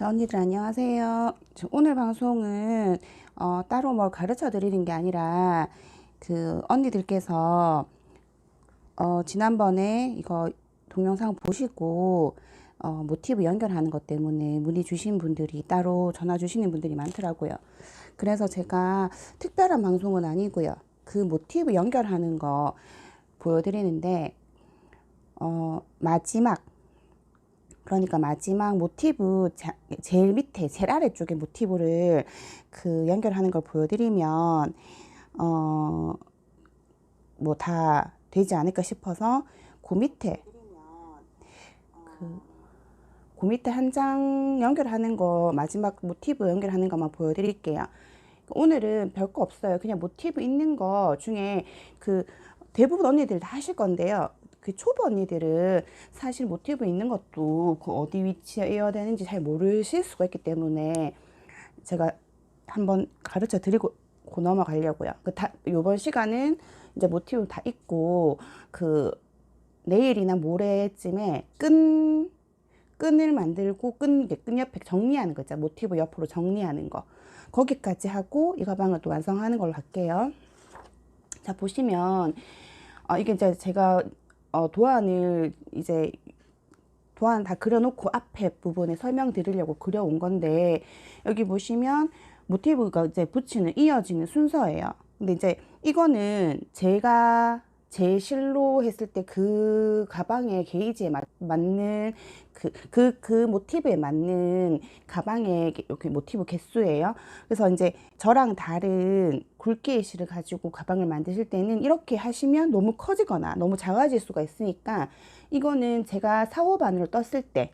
자, 언니들 안녕하세요. 저 오늘 방송은 어, 따로 뭘 가르쳐 드리는 게 아니라 그 언니들께서 어, 지난번에 이거 동영상 보시고 어, 모티브 연결하는 것 때문에 문의 주신 분들이 따로 전화 주시는 분들이 많더라고요. 그래서 제가 특별한 방송은 아니고요. 그 모티브 연결하는 거 보여드리는데 어, 마지막 그러니까 마지막 모티브 자, 제일 밑에 제일 아래쪽에 모티브를 그 연결하는 걸 보여드리면 어 뭐 다 되지 않을까 싶어서 그 밑에 그, 그 밑에 한 장 연결하는 거 마지막 모티브 연결하는 것만 보여드릴게요. 오늘은 별거 없어요. 그냥 모티브 있는 거 중에 그 대부분 언니들 다 하실 건데요. 그 초보 언니들은 사실 모티브 있는 것도 그 어디 위치에야 되는지 잘 모르실 수가 있기 때문에 제가 한번 가르쳐 드리고 넘어가려고요. 그 다, 요번 시간은 이제 모티브 다 있고 그 내일이나 모레쯤에 끈 끈을 만들고 끈, 끈 옆에 정리하는 거 있죠. 모티브 옆으로 정리하는 거. 거기까지 하고 이 가방을 또 완성하는 걸로 할게요. 자, 보시면, 어, 이게 이제 제가 어, 도안을 이제 도안 다 그려놓고 앞에 부분에 설명드리려고 그려온 건데 여기 보시면 모티브가 이제 붙이는 이어지는 순서예요. 근데 이제 이거는 제가 제 실로 했을 때 그 가방의 게이지에 맞, 맞는 그, 그, 그 모티브에 맞는 가방의 이렇게 모티브 개수예요. 그래서 이제 저랑 다른 굵기의 실을 가지고 가방을 만드실 때는 이렇게 하시면 너무 커지거나 너무 작아질 수가 있으니까 이거는 제가 사호 바늘을 떴을 때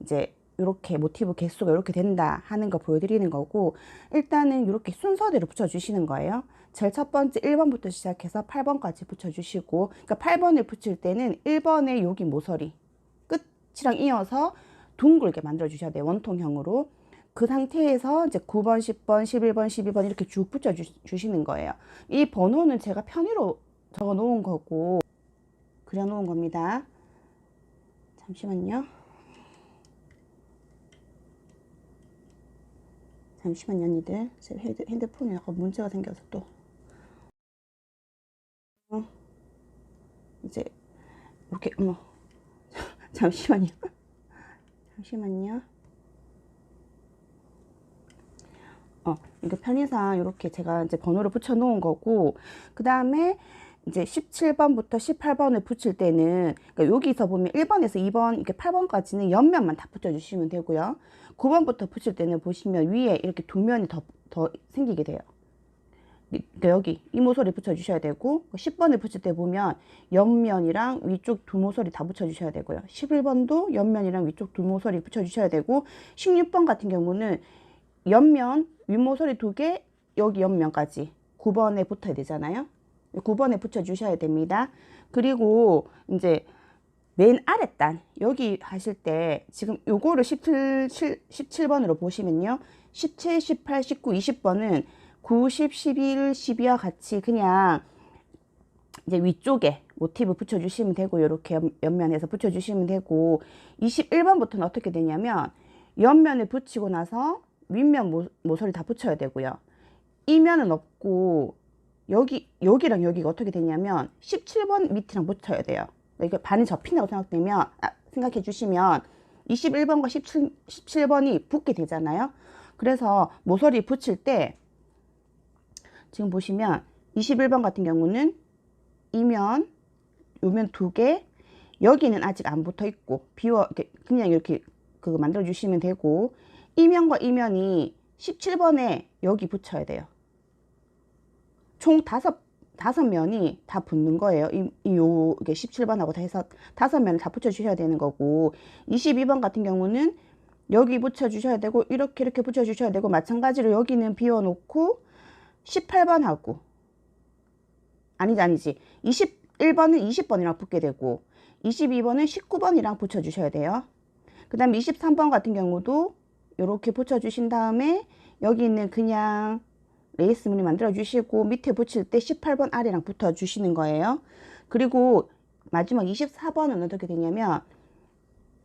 이제 이렇게 모티브 개수가 이렇게 된다 하는 거 보여드리는 거고 일단은 이렇게 순서대로 붙여주시는 거예요. 제일 첫 번째 1번부터 시작해서 8번까지 붙여주시고 그러니까 8번을 붙일 때는 1번의 여기 모서리 끝이랑 이어서 둥글게 만들어 주셔야 돼요. 원통형으로. 그 상태에서 이제 9번, 10번, 11번, 12번 이렇게 쭉 붙여 주시는 거예요. 이 번호는 제가 편의로 적어 놓은 거고 그려 놓은 겁니다. 잠시만요. 잠시만요, 언니들. 제 핸드폰에 약간 문제가 생겨서 또. 어, 이제, 이렇게, 어머. 잠시만요. 잠시만요. 어, 이거 편의상 이렇게 제가 이제 번호를 붙여 놓은 거고, 그 다음에 이제 17번부터 18번을 붙일 때는 그러니까 여기서 보면 1번에서 2번 이렇게 8번까지는 옆면만 다 붙여 주시면 되고요. 9번부터 붙일 때는 보시면 위에 이렇게 두 면이 더, 더 생기게 돼요. 그러니까 여기 이 모서리 붙여 주셔야 되고 10번을 붙일 때 보면 옆면이랑 위쪽 두 모서리 다 붙여 주셔야 되고요. 11번도 옆면이랑 위쪽 두 모서리 붙여 주셔야 되고 16번 같은 경우는 옆면 윗모서리 두 개 여기 옆면까지 9번에 붙어야 되잖아요. 9번에 붙여 주셔야 됩니다. 그리고 이제 맨 아래 단 여기 하실 때 지금 요거를 17, 17번으로 보시면요. 17, 18, 19, 20번은 9, 10, 11, 12와 같이 그냥 이제 위쪽에 모티브 붙여주시면 되고 이렇게 옆면에서 붙여주시면 되고 21번부터는 어떻게 되냐면 옆면을 붙이고 나서 윗면 모, 모서리 다 붙여야 되고요. 이면은 없고 여기 여기랑 여기가 어떻게 되냐면 17번 밑이랑 붙여야 돼요. 이게 반이 접힌다고 생각되면 아, 생각해 주시면 21번과 17, 17번이 붙게 되잖아요. 그래서 모서리 붙일 때 지금 보시면 21번 같은 경우는 이면 요면 두 개 여기는 아직 안 붙어 있고 비워 그냥 이렇게 그거 만들어 주시면 되고 이면과 이면이 17번에 여기 붙여야 돼요. 총 다섯 다섯 면이 다 붙는 거예요. 이, 이게 17번하고 다 해서 다섯 면을 다 붙여주셔야 되는 거고, 22번 같은 경우는 여기 붙여주셔야 되고, 이렇게 이렇게 붙여주셔야 되고, 마찬가지로 여기는 비워놓고, 18번하고, 아니지, 아니지. 21번은 20번이랑 붙게 되고, 22번은 19번이랑 붙여주셔야 돼요. 그 다음에 23번 같은 경우도 이렇게 붙여주신 다음에, 여기 있는 그냥 레이스 무늬 만들어 주시고 밑에 붙일 때 18번 아래랑 붙어 주시는 거예요. 그리고 마지막 24번은 어떻게 되냐면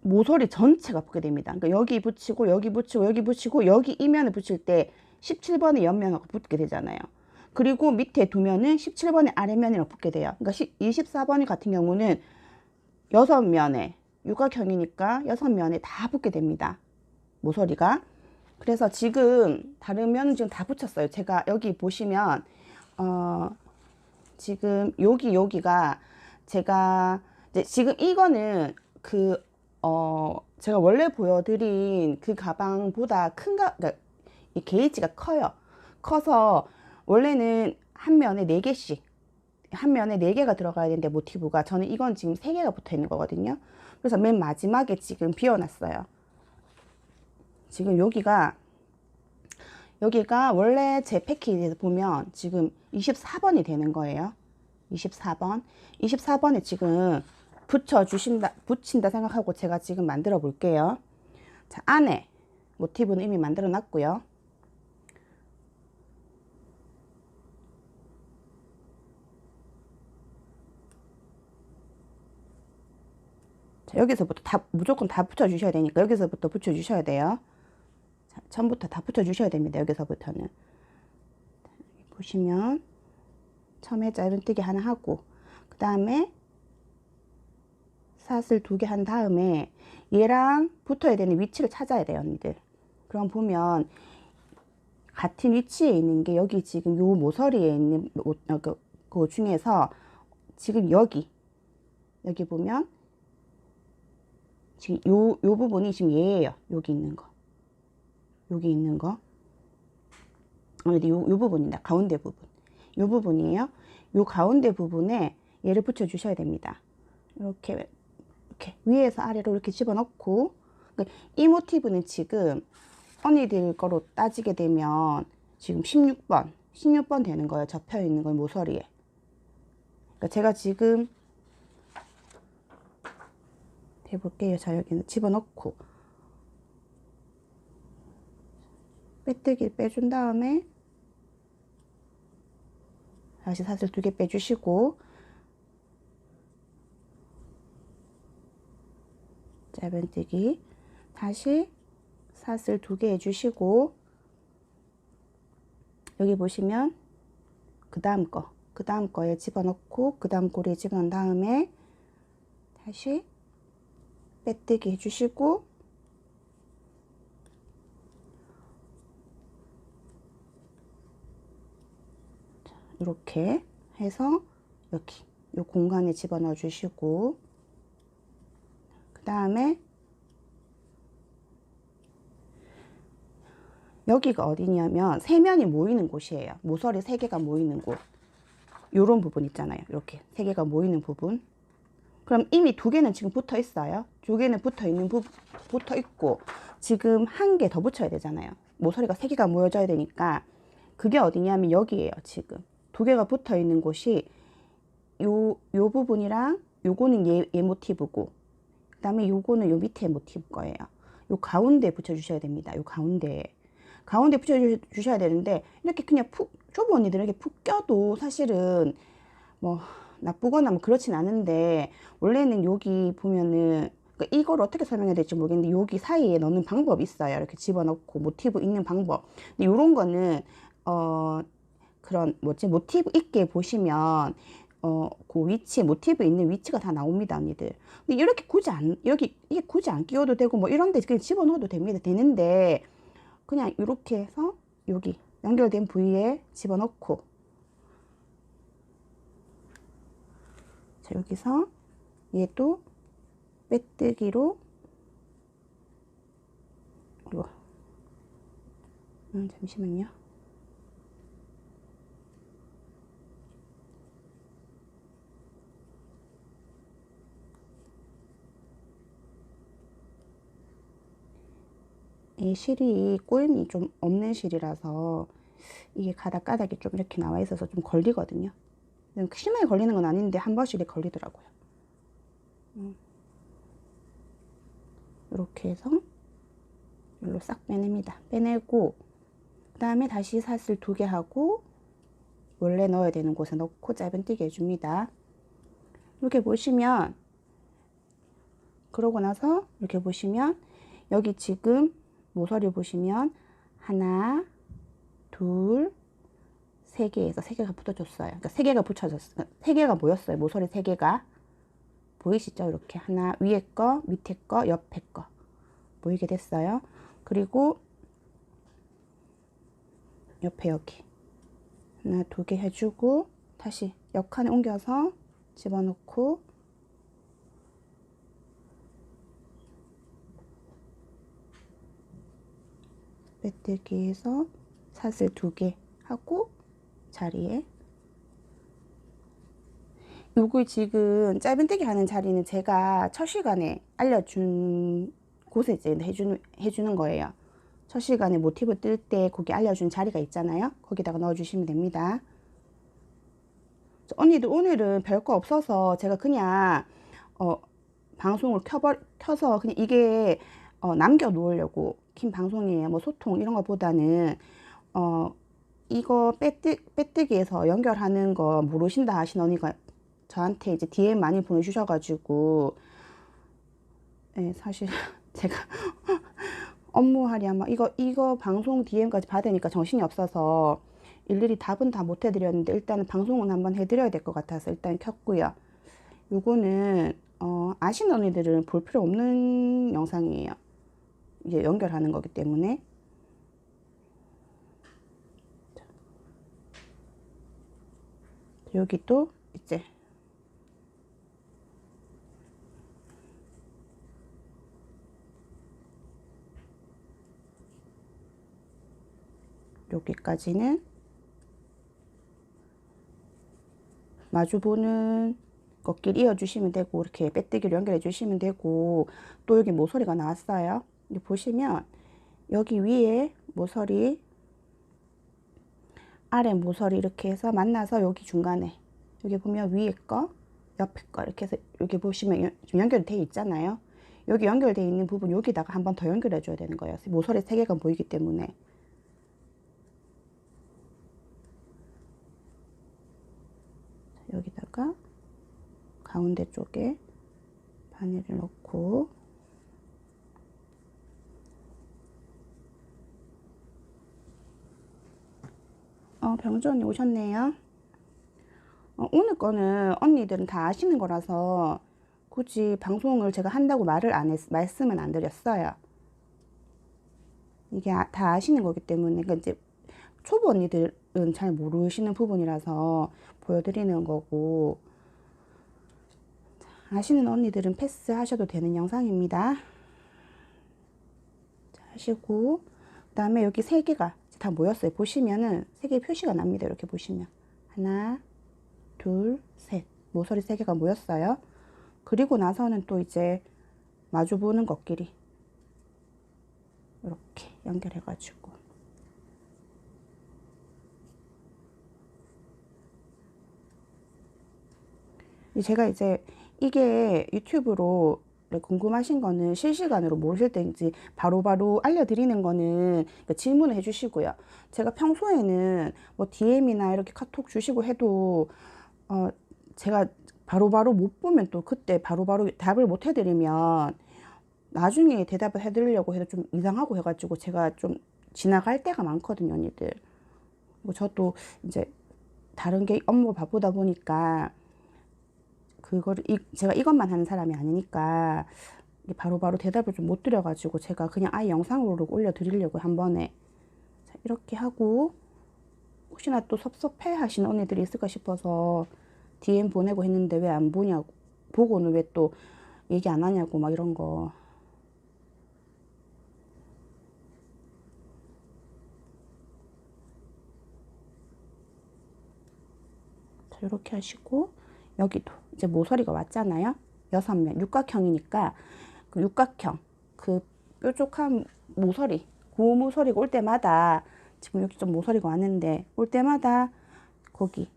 모서리 전체가 붙게 됩니다. 그러니까 여기 붙이고 여기 붙이고 여기 붙이고 여기 이면을 붙일 때 17번의 옆면하고 붙게 되잖아요. 그리고 밑에 두면은 17번의 아래면이랑 붙게 돼요. 그러니까 24번이 같은 경우는 여섯 면에 육각형이니까 여섯 면에 다 붙게 됩니다. 모서리가. 그래서 지금 다른 면은 지금 다 붙였어요. 제가 여기 보시면 어 지금 여기 여기가 제가 지금 이거는 그 어 제가 원래 보여드린 그 가방보다 큰가 그러니까 이 게이지가 커요. 커서 원래는 한 면에 네 개씩 한 면에 네 개가 들어가야 되는데 모티브가 저는 이건 지금 세 개가 붙어 있는 거거든요. 그래서 맨 마지막에 지금 비워놨어요. 지금 여기가 여기가 원래 제 패키지에서 보면 지금 24번이 되는 거예요. 24번. 24번에 지금 붙여 주신다, 붙인다 생각하고 제가 지금 만들어 볼게요. 자, 안에 모티브는 이미 만들어 놨고요. 자, 여기서부터 다 무조건 다 붙여 주셔야 되니까 여기서부터 붙여 주셔야 돼요. 자, 처음부터 다 붙여 주셔야 됩니다. 여기서부터는. 자, 보시면 처음에 짧은뜨기 하나 하고 그 다음에 사슬 두 개 한 다음에 얘랑 붙어야 되는 위치를 찾아야 돼요 언니들 그럼 보면 같은 위치에 있는 게 여기 지금 요 모서리에 있는 모, 어, 그, 그 중에서 지금 여기 여기 보면 지금 요, 요 부분이 지금 얘예요 여기 있는 거 여기 있는 거. 어, 요, 요 부분이다. 가운데 부분. 요 부분이에요. 요 가운데 부분에 얘를 붙여 주셔야 됩니다. 이렇게 이렇게 위에서 아래로 이렇게 집어넣고. 그러니까 이 모티브는 지금 언니들 거로 따지게 되면 지금 16번 16번 되는 거예요. 접혀 있는 건 모서리에. 그러니까 제가 지금 해볼게요. 자 여기는 집어넣고 빼뜨기 빼준 다음에 다시 사슬 두 개 빼주시고. 짧은뜨기. 다시 사슬 두 개 해주시고. 여기 보시면 그 다음 거, 그 다음 거에 집어넣고 그 다음 꼬리에 집어넣은 다음에 다시 빼뜨기 해주시고 이렇게 해서 여기 이 공간에 집어넣어 주시고 그 다음에 여기가 어디냐면 세면이 모이는 곳이에요. 모서리 세 개가 모이는 곳. 요런 부분 있잖아요. 이렇게 세 개가 모이는 부분. 그럼 이미 두 개는 지금 붙어 있어요. 두 개는 붙어 있는 부 붙어 있고 지금 한 개 더 붙여야 되잖아요. 모서리가 세 개가 모여져야 되니까 그게 어디냐면 여기에요. 지금 두 개가 붙어 있는 곳이 요, 요 부분이랑 요거는 얘, 얘 모티브고 그 다음에 요거는 요 밑에 모티브 거예요. 요 가운데 붙여 주셔야 됩니다. 요 가운데 가운데 붙여 주셔야 되는데 이렇게 그냥 푹 초보 언니들 이렇게 푹 껴도 사실은 뭐 나쁘거나 뭐 그렇진 않은데 원래는 여기 보면은 그러니까 이걸 어떻게 설명해야 될지 모르겠는데 여기 사이에 넣는 방법이 있어요. 이렇게 집어넣고 모티브 있는 방법. 근데 요런 거는 어 그런 뭐지 모티브 있게 보시면 어, 그 위치, 모티브 있는 위치가 다 나옵니다, 언니들. 근데 이렇게 굳이 안, 여기, 이게 굳이 안 끼워도 되고, 뭐 이런 데 그냥 집어넣어도 됩니다. 되는데, 그냥 이렇게 해서 여기 연결된 부위에 집어넣고, 자, 여기서 얘도 빼뜨기로, 이거, 음, 잠시만요. 이 실이 꼬임이 좀 없는 실이라서 이게 가닥 가닥이 좀 이렇게 나와 있어서 좀 걸리거든요. 심하게 걸리는 건 아닌데 한 번씩 이렇게 걸리더라고요. 이렇게 음. 해서 일로 싹 빼냅니다. 빼내고 그 다음에 다시 사슬 두 개 하고 원래 넣어야 되는 곳에 넣고 짧은뜨기 해줍니다. 이렇게 보시면 그러고 나서 이렇게 보시면 여기 지금 모서리 보시면 하나, 둘, 세 개에서 세 개가 붙어줬어요. 그러니까 세 개가 붙여졌어요. 세 개가 모였어요. 모서리 세 개가 보이시죠? 이렇게 하나 위에 거, 밑에 거, 옆에 거 모이게 됐어요. 그리고 옆에 여기 하나 두 개 해주고 다시 옆칸에 옮겨서 집어넣고 빼뜨기에서 사슬 두 개 하고 자리에 요거 지금 짧은뜨기 하는 자리는 제가 첫 시간에 알려준 곳에 이제 해주는, 해주는 거예요. 첫 시간에 모티브 뜰 때 거기 알려준 자리가 있잖아요. 거기다가 넣어주시면 됩니다. 언니들 오늘은 별거 없어서 제가 그냥 어, 방송을 켜버, 켜서 그냥 이게 어, 남겨 놓으려고 킨 방송이에요. 뭐 소통 이런 것보다는 어, 이거 빼뜨, 빼뜨기에서 연결하는 거 모르신다 하신 언니가 저한테 이제 DM 많이 보내주셔가지고 네, 사실 제가 업무하랴 막 이거 이거 방송 DM까지 받으니까 정신이 없어서 일일이 답은 다 못 해드렸는데 일단은 방송은 한번 해드려야 될 것 같아서 일단 켰고요. 요거는 어, 아시는 언니들은 볼 필요 없는 영상이에요. 이제 연결하는 거기 때문에. 여기 또 이제. 여기까지는 마주보는 꺾길 이어주시면 되고 이렇게 빼뜨기를 연결해 주시면 되고 또 여기 모서리가 나왔어요. 보시면 여기 위에 모서리 아래 모서리 이렇게 해서 만나서 여기 중간에 여기 보면 위에 거 옆에 거 이렇게 해서 여기 보시면 연결되어 있잖아요. 여기 연결되어 있는 부분 여기다가 한 번 더 연결해 줘야 되는 거예요. 모서리 세 개가 보이기 때문에 여기다가 가운데 쪽에 바늘을 넣고 어, 병주 언니 오셨네요. 어, 오늘 거는 언니들은 다 아시는 거라서 굳이 방송을 제가 한다고 말을 안 했, 말씀은 안 드렸어요. 이게 아, 다 아시는 거기 때문에 그러니까 이제 초보 언니들은 잘 모르시는 부분이라서 보여드리는 거고 아시는 언니들은 패스 하셔도 되는 영상입니다. 자, 하시고 그 다음에 여기 세 개가 다 모였어요. 보시면은 세 개 표시가 납니다. 이렇게 보시면 하나, 둘, 셋 모서리 세 개가 모였어요. 그리고 나서는 또 이제 마주 보는 것끼리 이렇게 연결해가지고 제가 이제 이게 유튜브로 궁금하신 거는 실시간으로 모르실 때인지 바로바로 알려드리는 거는 그러니까 질문을 해주시고요. 제가 평소에는 뭐 DM이나 이렇게 카톡 주시고 해도 어 제가 바로바로 못 보면 또 그때 바로바로 답을 못 해드리면 나중에 대답을 해드리려고 해도 좀 이상하고 해가지고 제가 좀 지나갈 때가 많거든요, 언니들. 뭐 저도 이제 다른 게 업무 바쁘다 보니까 그거를 이, 제가 이것만 하는 사람이 아니니까 바로바로 바로 대답을 좀 못 드려가지고 제가 그냥 아예 영상으로 올려드리려고 한 번에. 자, 이렇게 하고 혹시나 또 섭섭해 하시는 언니들이 있을까 싶어서 DM 보내고 했는데 왜 안 보냐고 보고는 왜 또 얘기 안 하냐고 막 이런 거. 자, 이렇게 하시고 여기도 이제 모서리가 왔잖아요. 여섯 면 육각형이니까 그 육각형 그 뾰족한 모서리 고 모서리가 올 때마다 지금 여기 좀 모서리가 왔는데 올 때마다 거기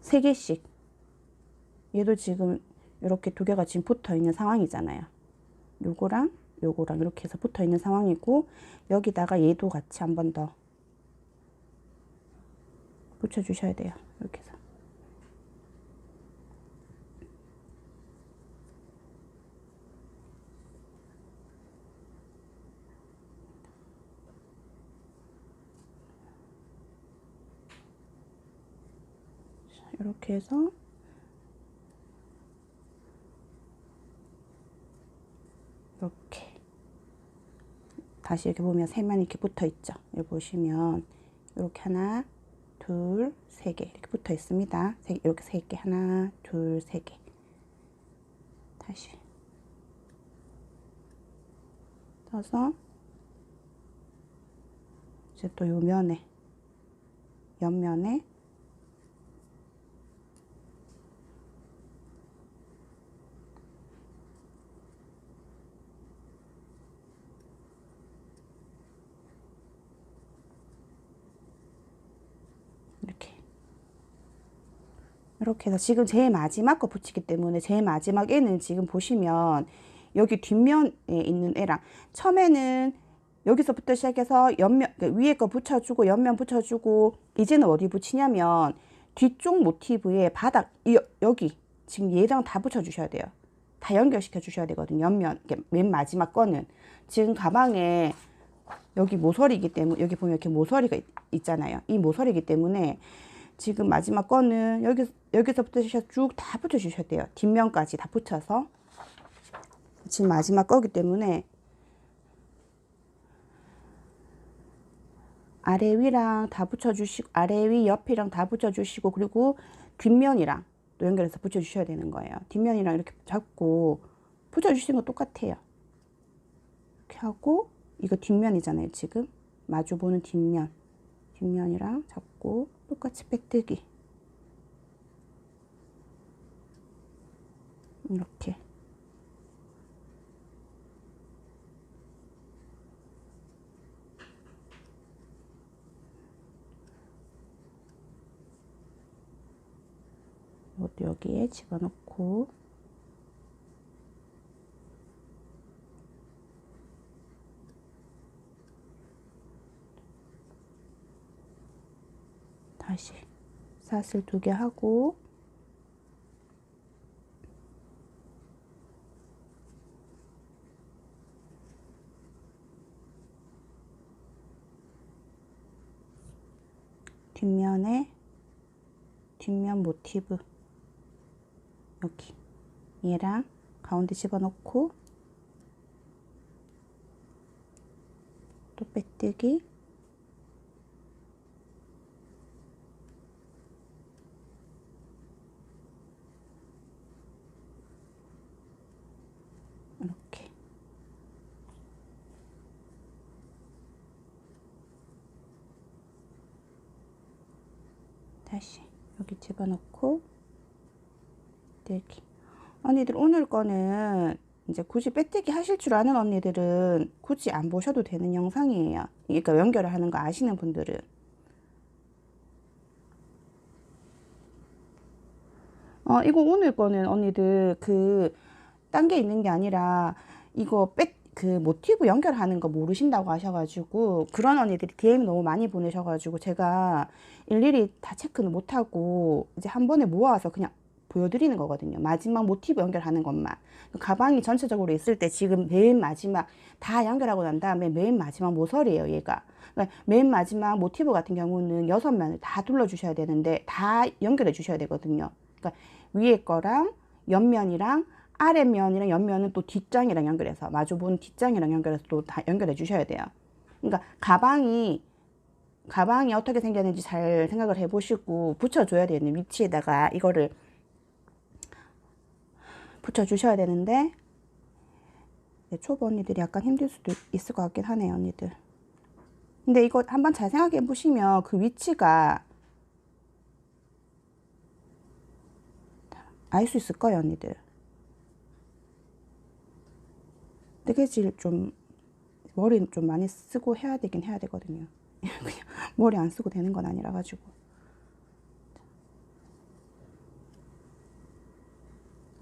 세 개씩 얘도 지금 이렇게 두 개가 지금 붙어 있는 상황이잖아요. 요거랑 요거랑 이렇게 해서 붙어 있는 상황이고 여기다가 얘도 같이 한 번 더 붙여 주셔야 돼요. 이렇게 해서 이렇게 해서 이렇게 다시 이렇게 보면 세만 이렇게 붙어 있죠. 여기 보시면 이렇게 하나, 둘, 세 개 이렇게 붙어 있습니다. 세, 이렇게 세 개 하나, 둘, 세 개. 다시 떠서 이제 또 요 면에 옆면에 이렇게 이렇게 해서 지금 제일 마지막 거 붙이기 때문에 제일 마지막 애는 지금 보시면 여기 뒷면에 있는 애랑 처음에는 여기서부터 시작해서 옆면 그 위에 거 붙여주고 옆면 붙여주고 이제는 어디 붙이냐면 뒤쪽 모티브에 바닥 이- 여기 지금 얘랑 다 붙여주셔야 돼요. 다 연결시켜 주셔야 되거든요. 옆면 맨 마지막 거는 지금 가방에 여기 모서리이기 때문에 여기 보면 이렇게 모서리가 있- 있잖아요. 이 모서리이기 때문에 지금 마지막 거는 여기 여기서부터 시작 쭉다 붙여주셔야 돼요. 뒷면까지 다 붙여서 지금 마지막 거기 때문에 아래 위랑 다 붙여주시고 아래 위 옆이랑 다 붙여주시고 그리고 뒷면이랑 또 연결해서 붙여주셔야 되는 거예요. 뒷면이랑 이렇게 잡고 붙여주시는 거 똑같아요. 이렇게 하고 이거 뒷면이잖아요. 지금 마주 보는 뒷면 뒷면이랑 잡고 똑같이 빼뜨기. 이렇게. 여기에 집어넣고 다시 사슬 두 개 하고 뒷면에 뒷면 모티브 여기 얘랑 가운데 집어넣고 또 빼뜨기 이렇게 다시 집어넣고 빼뜨기 언니들 오늘 거는 이제 굳이 빼뜨기 하실 줄 아는 언니들은 굳이 안 보셔도 되는 영상이에요. 그러니까 연결을 하는 거 아시는 분들은. 어, 이거 오늘 거는 언니들 그, 딴 게 있는 게 아니라, 이거 빼, 그 모티브 연결하는 거 모르신다고 하셔가지고, 그런 언니들이 DM 너무 많이 보내셔가지고, 제가 일일이 다 체크는 못하고, 이제 한 번에 모아서 그냥 보여드리는 거거든요. 마지막 모티브 연결하는 것만. 가방이 전체적으로 있을 때 지금 맨 마지막 다 연결하고 난 다음에 맨 마지막 모서리예요, 얘가. 그러니까 맨 마지막 모티브 같은 경우는 여섯 면을 다 둘러주셔야 되는데 다 연결해 주셔야 되거든요. 그러니까 위에 거랑 옆면이랑 아래면이랑 옆면은 또 뒷장이랑 연결해서 마주보는 뒷장이랑 연결해서 또 다 연결해 주셔야 돼요. 그러니까 가방이 가방이 어떻게 생겼는지 잘 생각을 해보시고 붙여줘야 되는 위치에다가 이거를 붙여주셔야 되는데 네, 초보 언니들이 약간 힘들 수도 있을 것 같긴 하네요 언니들 근데 이거 한번 잘 생각해 보시면 그 위치가 알 수 있을 거예요 언니들 뜨개질 좀 머리 좀 많이 쓰고 해야 되긴 해야 되거든요 그냥 머리 안 쓰고 되는 건 아니라 가지고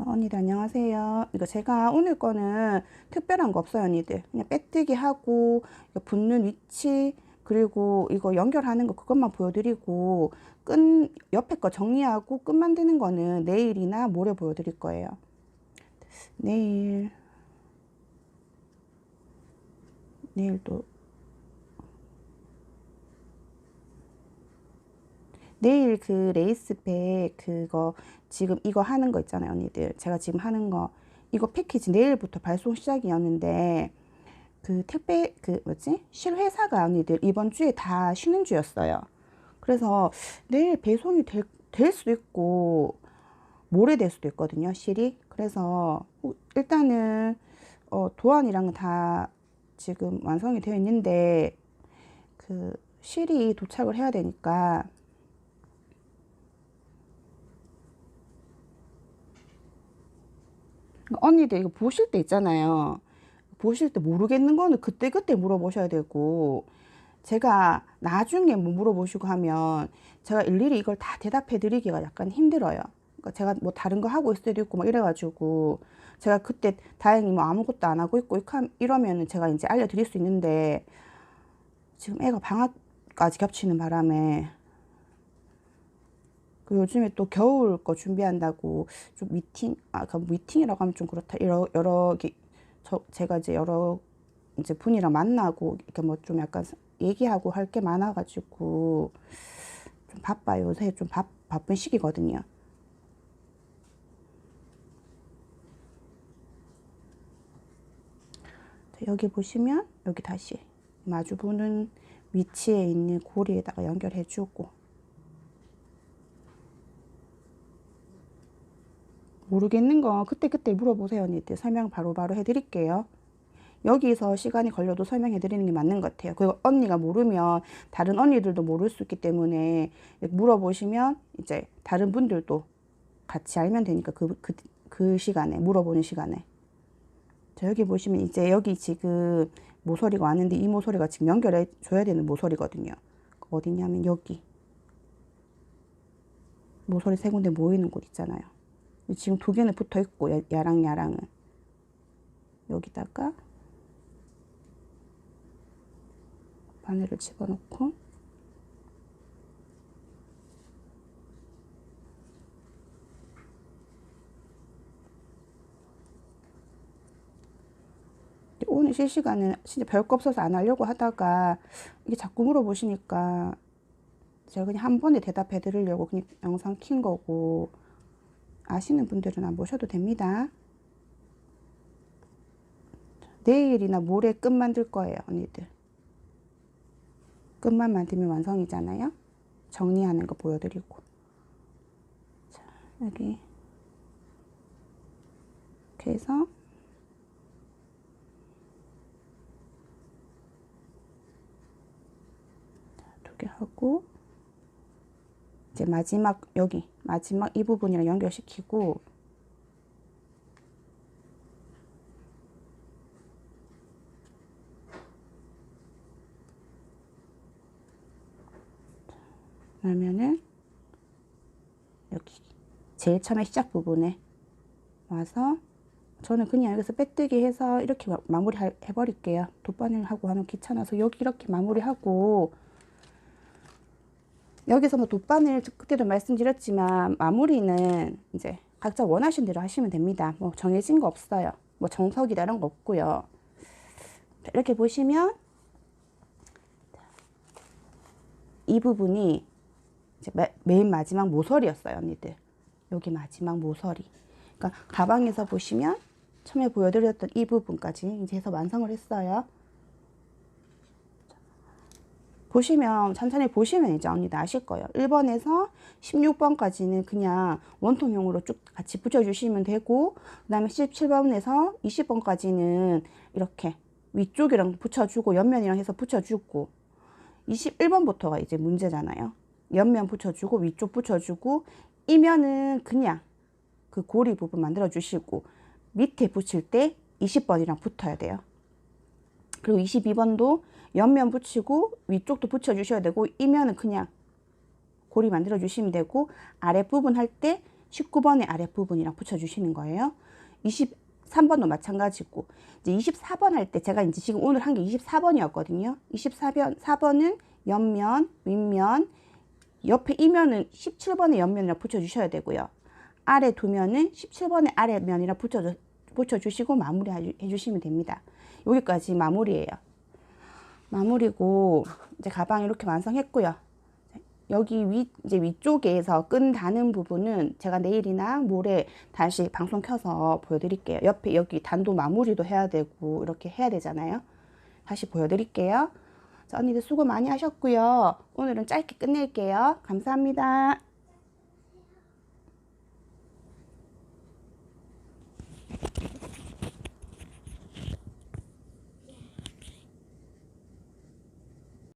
어, 언니들 안녕하세요. 이거 제가 오늘 거는 특별한 거 없어요, 언니들. 그냥 빼뜨기 하고 붙는 위치 그리고 이거 연결하는 거 그것만 보여드리고 끈 옆에 거 정리하고 끈 만드는 거는 내일이나 모레 보여드릴 거예요. 내일 내일 또 내일 그 레이스백 그거 지금 이거 하는 거 있잖아요, 언니들. 제가 지금 하는 거 이거 패키지 내일부터 발송 시작이었는데 그 택배 그 뭐지 실 회사가 언니들 이번 주에 다 쉬는 주였어요. 그래서 내일 배송이 될, 될 수도 있고 모레 될 수도 있거든요, 실이. 그래서 일단은 어, 도안이랑 다 지금 완성이 되어 있는데 그 실이 도착을 해야 되니까 언니들 이거 보실 때 있잖아요. 보실 때 모르겠는 거는 그때그때 물어보셔야 되고 제가 나중에 뭐 물어보시고 하면 제가 일일이 이걸 다 대답해 드리기가 약간 힘들어요. 그러니까 제가 뭐 다른 거 하고 있을 때도 있고 막 이래가지고 제가 그때 다행히 뭐 아무것도 안 하고 있고 이러면은 제가 이제 알려드릴 수 있는데 지금 애가 방학까지 겹치는 바람에 그 요즘에 또 겨울 거 준비한다고 좀 미팅 아그 미팅이라고 하면 좀 그렇다 여러 여러 개, 저 제가 이제 여러 이제 분이랑 만나고 이렇게 뭐 좀 약간 얘기하고 할 게 많아가지고 좀 바빠요 요새 좀 바, 바쁜 시기거든요. 여기 보시면 여기 다시 마주 보는 위치에 있는 고리에다가 연결해 주고 모르겠는 거 그때그때 물어보세요 언니들. 설명 바로바로 바로 해드릴게요. 여기서 시간이 걸려도 설명해 드리는 게 맞는 것 같아요. 그리고 언니가 모르면 다른 언니들도 모를 수 있기 때문에 물어보시면 이제 다른 분들도 같이 알면 되니까 그, 그, 그 시간에 물어보는 시간에 자, 여기 보시면 이제 여기 지금 모서리가 왔는데 이 모서리가 지금 연결해 줘야 되는 모서리거든요. 어디냐면 여기. 모서리 세 군데 모이는 곳 있잖아요. 지금 두 개는 붙어 있고 야랑 야랑은 여기다가 바늘을 집어넣고 오늘 실시간은 진짜 별거 없어서 안 하려고 하다가 이게 자꾸 물어보시니까 제가 그냥 한 번에 대답해 드리려고 그냥 영상 킨 거고 아시는 분들은 안 보셔도 됩니다. 내일이나 모레 끝 만들 거예요, 언니들. 끝만 만들면 완성이잖아요. 정리하는 거 보여드리고. 자, 여기. 이렇게 해서 이렇게 하고 이제 마지막 여기 마지막 이 부분이랑 연결시키고 그러면은 여기 제일 처음에 시작 부분에 와서 저는 그냥 여기서 빼뜨기 해서 이렇게 마무리 해버릴게요. 돗바늘 하고 하는 귀찮아서 여기 이렇게 마무리하고 여기서 뭐 돗바늘 그때도 말씀드렸지만 마무리는 이제 각자 원하신 대로 하시면 됩니다. 뭐 정해진 거 없어요. 뭐 정석이다 이런 거 없고요. 이렇게 보시면 이 부분이 이제 맨 마지막 모서리였어요, 언니들. 여기 마지막 모서리. 그러니까 가방에서 보시면 처음에 보여드렸던 이 부분까지 이제 해서 완성을 했어요. 보시면 천천히 보시면 이제 언니도 아실 거예요. 1번에서 16번까지는 그냥 원통형으로 쭉 같이 붙여주시면 되고 그 다음에 17번에서 20번까지는 이렇게 위쪽이랑 붙여주고 옆면이랑 해서 붙여주고 21번부터가 이제 문제잖아요. 옆면 붙여주고 위쪽 붙여주고 이면은 그냥 그 고리 부분 만들어 주시고 밑에 붙일 때 20번이랑 붙어야 돼요. 그리고 22번도 옆면 붙이고 위쪽도 붙여 주셔야 되고 이면은 그냥 고리 만들어 주시면 되고 아랫부분 할 때 19번의 아랫부분이랑 붙여 주시는 거예요. 23번도 마찬가지고 이제 24번 할 때 제가 이제 지금 오늘 한 게 24번이었거든요. 24번 4번은 옆면, 윗면, 옆에 이면은 17번의 옆면이랑 붙여 주셔야 되고요. 아래 두 면은 17번의 아래면이랑 붙여 붙여 주시고 마무리 해 주시면 됩니다. 여기까지 마무리예요. 마무리고 이제 가방 이렇게 완성했고요. 여기 위 이제 위쪽에서 끈 다는 부분은 제가 내일이나 모레 다시 방송 켜서 보여드릴게요. 옆에 여기 단도 마무리도 해야 되고 이렇게 해야 되잖아요. 다시 보여드릴게요. 자, 언니들 수고 많이 하셨고요. 오늘은 짧게 끝낼게요. 감사합니다.